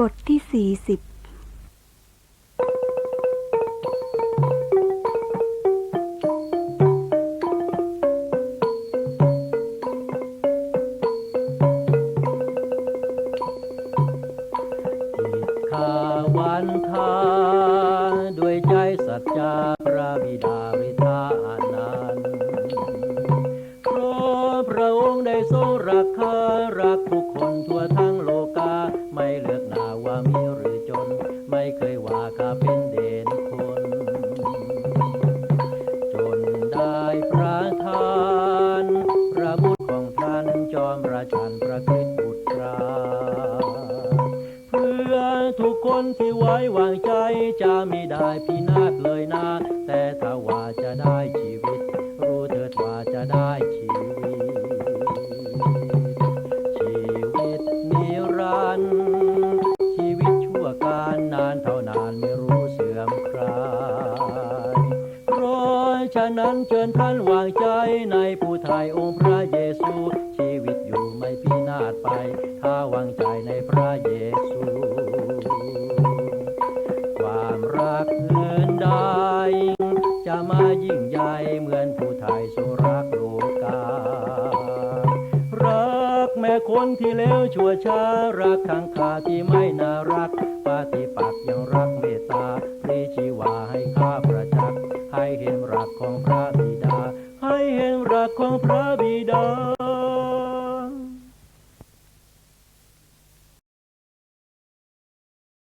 บทที่สี่สิบอิทธาวันทาด้วยใจสัจจาพระบิดาริธานันเพราะพระองค์ได้ทรงรักข้ารักทุกคนทั่ว ว่ามีหรือจน ไม่เคยว่าข้าเป็นเด่นคน จนได้ประทานพระบุตรของท่านจอมราชันพระคริสต์บุตราเพื่อทุกคนที่ไว้วางใจจะไม่ได้พินาศเลยนะ แต่ถ้าว่าจะได้ชีวิต รู้เถิดว่าจะได้ื่อมคลายเพราะฉะนั้นเชิญท่านวางใจในผู้ไทยองค์พระเยซู ชีวิตอยู่ไม่พินาศไป ถ้าวางใจในพระเยซู ความรักเงินใดจะมายิ่งใหญ่เหมือนผู้ไทยทรงรักโลการักแม่คนที่เลวชั่วช้ารักข้างคาที่ไม่น่ารักปฏิปักษ์ยังรักเมตตา พระบิดา ให้เห็นรักของ